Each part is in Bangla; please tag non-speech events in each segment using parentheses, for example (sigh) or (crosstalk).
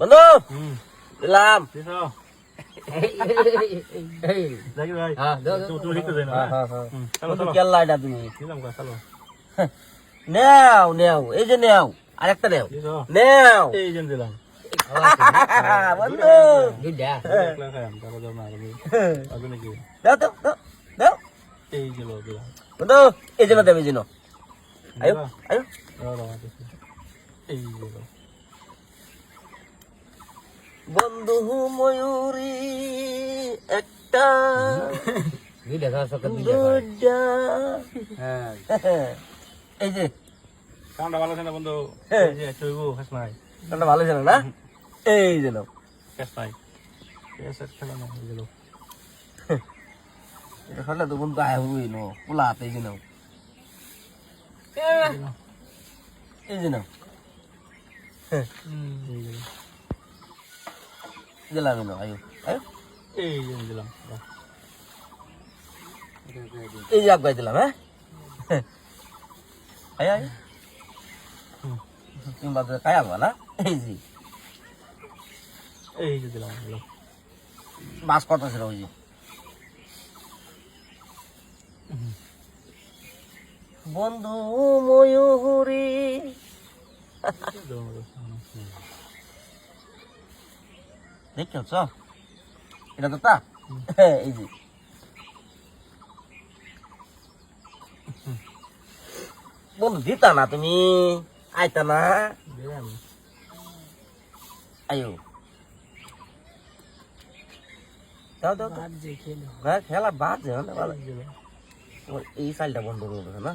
বন্ধু? দিলাম। এই, (laughs) এই, (laughs) নেও নেও এই যে নেও আরেকটা নেও। নেও। এই (laughs) জন দিলাম। বন্ধু। এই বন্ধু এই জন্য দেবে জন্য আয়ো? আয়ো। এই বন্ধু ময়ূরী একটা (laughs) হ্যাঁ। (laughs) এই যে। কামটা ভালো না বন্ধু? হ্যাঁ। এই যে চইবু খাস নাই। কানটা ভালো ছিল না? এই নাই। খেলা না এই গেল (laughs) এটা হলে তো বন্ধু আয় হুই নো পোলা হাতে এই যে নাও। এই যে নাও। গেল দিলাম নাও আয়ো আয়ো এই দিলাম দাও। এই যে আগাই দিলাম হ্যাঁ? আয় আয়। তুমি বাদ খাই আলবা না? এই যে। এই যে দিলাম গেল বাস কত ছিল ওই যে। বন্ধু ময়ূরী। দেখছ? এটা তো তা? এই যে। বন্ধু দিতা না তুমি। আইতা না। আয়ো। দাও দাও দাও। খেলা। বাদ না ভালো এই সাইলটা বন্ধ করে দেবে না?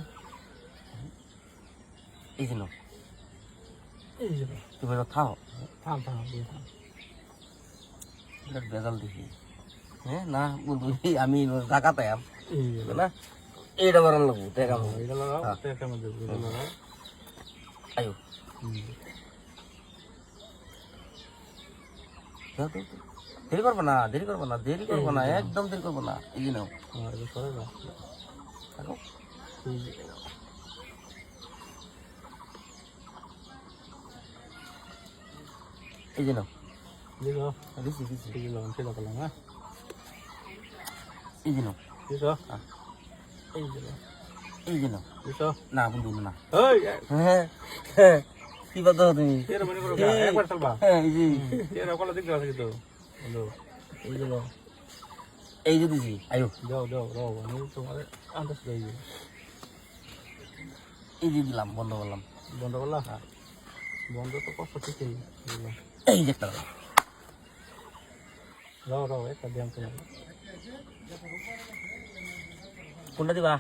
এই জন্য তুমি খাও। থাম থাম থাম দেখি। হ্যাঁ না আমি না এইটা বারান লাগবো। আয়ো। দেরি করব না দেরি করব না দেরি করব না একদম দেরি করব না এই যে নাও। এটা সরে যাও থাকো। এই যে এই যে নাও। দিছো দিছি দিছি এই যে লাগাম সেটা করলাম হ্যাঁ এই যে দিছো হ্যাঁ। এই যে এই যে দিছো না বন্ধু না হ্যাঁ হ্যাঁ কি কথা তুমি এর মনে করো একবার চলবা হ্যাঁ এই এর কলা দিক আছে কিন্তু বন্ধু এই যে এই যে দিছি আয়ো যাও যাও যাও আমি তোমার আন্দাজ দেই এই যে দিলাম বন্ধ করলাম বন্ধ করলা বন্ধ তো কষ্ট ঠিকই এই যে একটা যাও যাও একটা ব্যায়াম করে কোনটা দিবা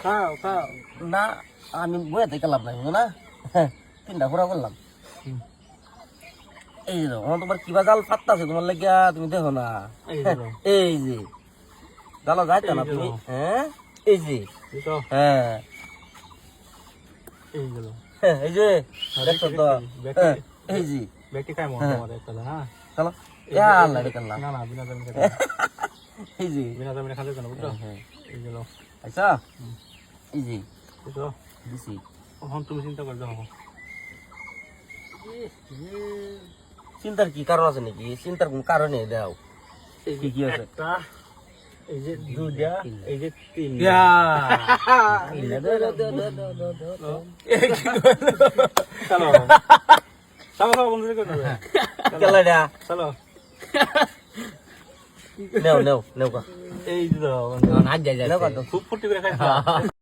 খাও খাও না আমি বইয়া থেকে লাভ নাই না তিনটা ঘোরা করলাম এই যে আমার তোমার কিবা জাল ফাত্তা আছে তোমার লাগিয়া তুমি দেখো না এই যে নাও। এই যে জালা যাইতে না তুমি। হ্যাঁ এই যে হ্যাঁ এইগুলো হ্যাঁ, এই যে দেখছ তো? হ্যাঁ, এই যে। ব্যক্তি খাই মন তোমার একটা হ্যাঁ? চলো। এ আল্লাহ রে কাল্লা না না বিনা দামে খাই (laughs) এই যে। বিনা দামে খাতে কেন বুঝছ? হ্যাঁ এইগুলো আচ্ছা। এই যে। বুঝছ? দিছি। এখন তুমি চিন্তা করে দেখো। চিন্তার কি কারণ আছে নাকি? চিন্তার কোন কারণে দাও। কি কি আছে। এই যে দুইটা এই যে তিনটা। চলো। চলো চলো বন্ধু করে কেলা (laughs) দা চলো। নেও নেও নেও এই তো খুব ফুটি করে খাইছো। (laughs)